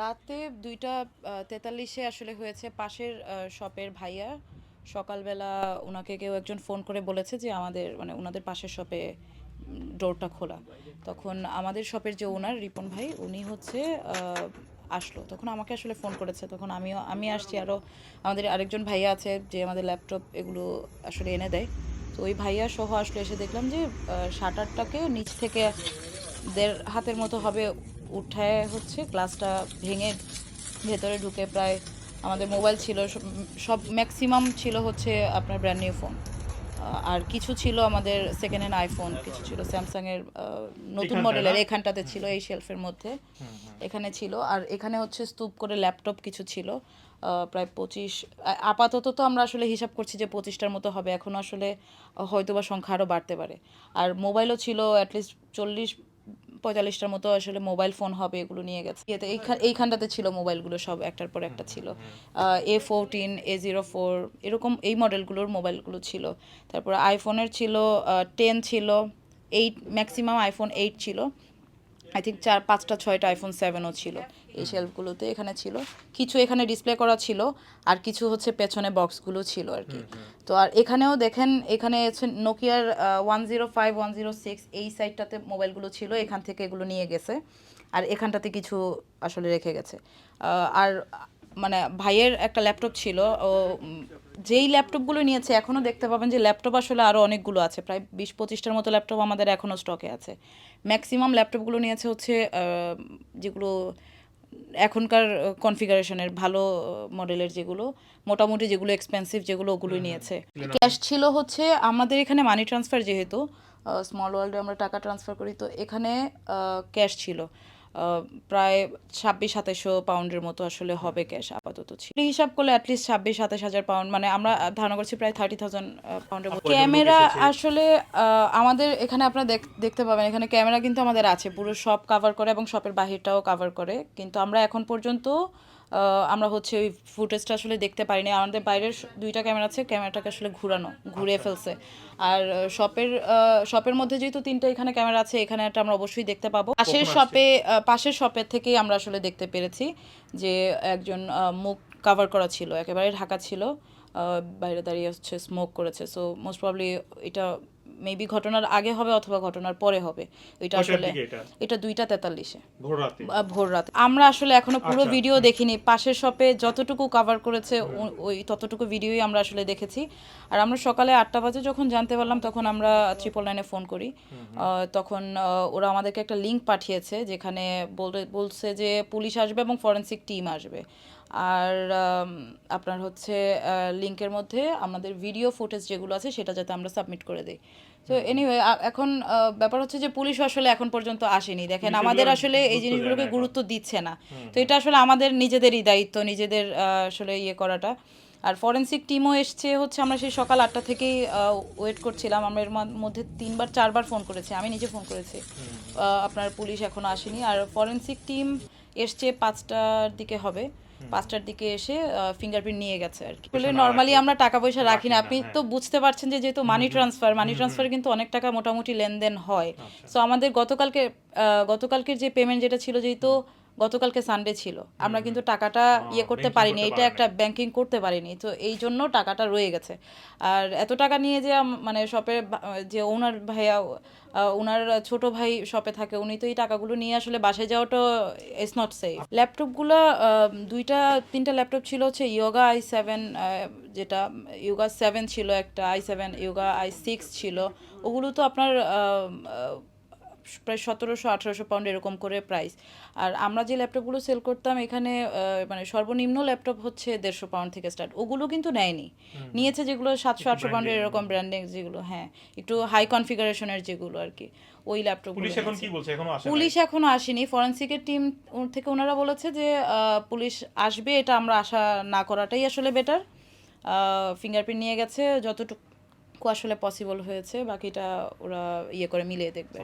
রাতে দুইটা তেতাল্লিশে আসলে হয়েছে পাশের শপের ভাইয়া। সকালবেলা ওনাকে কেউ একজন ফোন করে বলেছে যে আমাদের মানে ওনাদের পাশের শপে ডোরটা খোলা। তখন আমাদের শপের যে ওনার, রিপন ভাই, উনি হচ্ছে আসলো। তখন আমাকে আসলে ফোন করেছে। তখন আমিও, আমি আসছি আরও আমাদের আরেকজন ভাইয়া আছে যে আমাদের ল্যাপটপ এগুলো আসলে এনে দেয়। তো ওই ভাইয়া সহ আসলে, এসে দেখলাম যে শাটারটাকে নিচ থেকে দেড় হাতের মতো হবে উঠায় হচ্ছে গ্লাসটা ভেঙে ভেতরে ঢুকে প্রায় আমাদের মোবাইল ছিল সব- ম্যাক্সিমাম ছিল হচ্ছে আপনার ব্র্যান্ড নিউ ফোন আর কিছু ছিল আমাদের সেকেন্ড হ্যান্ড আইফোন কিছু ছিল স্যামসাংয়ের নতুন মডেলের এখানটাতে ছিল এই শেলফের মধ্যে। এখানে ছিল আর এখানে হচ্ছে স্তূপ করে ল্যাপটপ কিছু ছিল প্রায় পঁচিশ আপাতত তো আমরা আসলে হিসাব করছি যে পঁচিশটার মতো হবে এখন আসলে হয়তোবা সংখ্যা আরও বাড়তে পারে। আর মোবাইলও ছিল অ্যাটলিস্ট চল্লিশ পঁয়তাল্লিশটার মতো আসলে মোবাইল ফোন হবে এগুলো নিয়ে গেছে। ইয়েতে এইখান এইখানটাতে ছিল মোবাইলগুলো সব একটার পর একটা ছিল। A fourteen A zero four এরকম এই মডেলগুলোর মোবাইলগুলো ছিল। তারপর আইফোনের ছিল টেন ছিল এইট ম্যাক্সিমাম আইফোন এইট ছিল। আই থিঙ্ক চার পাঁচটা ছয়টা আইফোন সেভেনও ছিল। এই শেলফগুলোতে এখানে ছিল। কিছু এখানে ডিসপ্লে করা ছিল আর কিছু হচ্ছে পেছনে বক্সগুলো ছিল আর কি। তো আর এখানেও দেখেন এখানে হচ্ছে নোকিয়ার one zero five one zero six এই সাইডটাতে মোবাইলগুলো ছিল এখান থেকে এগুলো নিয়ে গেছে। আর এখানটাতে কিছু আসলে রেখে গেছে। আর মানে ভাইয়ের একটা ল্যাপটপ ছিল ও যেই ল্যাপটপগুলো নিয়েছে এখনও দেখতে পাবেন যে ল্যাপটপ আসলে আরও অনেকগুলো আছে। প্রায় বিশ পঁচিশটার মতো ল্যাপটপ আমাদের এখনও স্টকে আছে। ম্যাক্সিমাম ল্যাপটপগুলো নিয়েছে হচ্ছে যেগুলো এখনকার কনফিগারেশনের ভালো মডেলের যেগুলো মোটামুটি যেগুলো এক্সপেন্সিভ যেগুলো ওগুলোই নিয়েছে। ক্যাশ ছিল হচ্ছে আমাদের এখানে মানি ট্রান্সফার যেহেতু স্মল ওয়ার্ল্ডে আমরা টাকা ট্রান্সফার করি তো এখানে ক্যাশ ছিল। প্রায় ছাব্বিশ সাতাশশো পাউন্ডের মতো আসলে হবে ক্যাশ আপাতত ছিল। হিসাব করলে অ্যাটলিস্ট ছাব্বিশ সাতাশ হাজার পাউন্ড মানে আমরা ধারণা করছি প্রায় থার্টি থাউজেন্ড পাউন্ডের মতো। ক্যামেরা আসলে আমাদের এখানে আপনারা দেখ- দেখতে পাবেন এখানে ক্যামেরা কিন্তু আমাদের আছে। পুরো সব কাভার করে এবং শপের বাহিরটাও কাভার করে। কিন্তু আমরা এখন পর্যন্ত আমরা হচ্ছে ওই ফুটেজটা আসলে দেখতে পারিনি। আমাদের বাইরের দুইটা ক্যামেরা আছে ক্যামেরাটাকে আসলে ঘুরানো ঘুরে ফেলছে। আর শপের শপের মধ্যে যেহেতু তিনটা এখানে ক্যামেরা আছে এখানে একটা আমরা অবশ্যই দেখতে পাবো। পাশের শপে পাশের শপের থেকেই আমরা আসলে দেখতে পেরেছি যে একজন মুখ কাভার করা ছিল একেবারে ঢাকা ছিল। বাইরে দাঁড়িয়ে হচ্ছে স্মোক করেছে। সো মোস্ট প্রবলি এটা মেবি ঘটনার আগে হবে অথবা ঘটনার পরে হবে। এটা আসলে এটা? দুইটা তেতাল্লিশে। ভোর রাতে? ভোর রাত। আমরা আসলে এখনও পুরো আচ্ছা, ভিডিও দেখিনি। পাশের শপে যতটুকু কভার করেছে ওই ততটুকু ভিডিওই আমরা আসলে দেখেছি। আর আমরা সকালে আটটা বাজে যখন জানতে পারলাম তখন আমরা ট্রিপল নাইনে ফোন করি। তখন ওরা আমাদেরকে একটা লিঙ্ক পাঠিয়েছে যেখানে বলে- বলছে যে পুলিশ আসবে এবং ফরেন্সিক টিম আসবে। আর আপনার হচ্ছে লিঙ্কের মধ্যে আমাদের ভিডিও ফুটেজ যেগুলো আছে সেটা যাতে আমরা সাবমিট করে দিই। তো এনিওয়ে এখন ব্যাপার হচ্ছে যে পুলিশ আসলে এখন পর্যন্ত আসেনি। দেখেন আমাদের আসলে এই জিনিসগুলোকে গুরুত্ব দিচ্ছে না। তো এটা আসলে আমাদের নিজেদেরই দায়িত্ব নিজেদের আসলে ইয়ে করাটা। আর ফরেন্সিক টিমও এসছে হচ্ছে আমরা সেই সকাল আটটা থেকেই ওয়েট করছিলাম। আমরা এর মধ্যে তিনবার চারবার ফোন করেছি। আমি নিজে ফোন করেছি। আপনার পুলিশ এখনও আসেনি। আর ফরেন্সিক টিম এসছে পাঁচটার দিকে হবে। পাঁচটার দিকে এসে ফিঙ্গারপ্রিন্ট নিয়ে গেছে আর কি। আসলে নর্মালি আমরা টাকা পয়সা রাখি না। আপনি হ্যাঁ। তো বুঝতে পারছেন যে যেহেতু মানি ট্রান্সফার মানি ট্রান্সফার কিন্তু অনেক টাকা মোটামুটি লেনদেন হয়। সো আমাদের গতকালকে গতকালকের যে পেমেন্ট যেটা ছিল যেহেতু গতকালকে সানডে ছিল। আমরা কিন্তু টাকাটা ইয়ে করতে পারিনি এটা একটা ব্যাংকিং করতে পারিনি তো এই জন্য টাকাটা রয়ে গেছে। আর এত টাকা নিয়ে যে মানে শপের যে ওনার ভাইয়া ওনার ছোট ভাই শপে থাকে উনি তো এই টাকাগুলো নিয়ে আসলে বাসায় যাওয়াটা ইটস নট সেফ ল্যাপটপগুলো দুইটা তিনটা ল্যাপটপ ছিল হচ্ছে ইয়োগা আই সেভেন যেটা ইয়োগা সেভেন ছিল একটা I seven Yoga I six ছিল। ওগুলো তো আপনার প্রায় সতেরোশো আঠারোশো পাউন্ড এরকম করে প্রাইস আর আমরা যে ল্যাপটপগুলো সেল করতাম এখানে মানে সর্বনিম্ন ল্যাপটপ হচ্ছে দেড়শো পাউন্ড থেকে স্টার্ট ওগুলো কিন্তু নেয়নি। নিয়েছে যেগুলো সাতশো আটশো পাউন্ডের এরকম ব্র্যান্ডিং যেগুলো হ্যাঁ। একটু হাই কনফিগারেশনের যেগুলো আর কি। ওই ল্যাপটপ পুলিশ এখন কি বলছে? এখনও আসে পুলিশ এখনও আসেনি। ফরেন্সিকের টিম থেকে ওনারা বলেছে যে পুলিশ আসবে এটা আমরা আশা না করাটাই আসলে বেটার ফিঙ্গারপ্রিন্ট নিয়ে গেছে যতটুকু আসলে পসিবল হয়েছে বাকিটা ওরা ইয়ে করে মিলিয়ে দেখবে।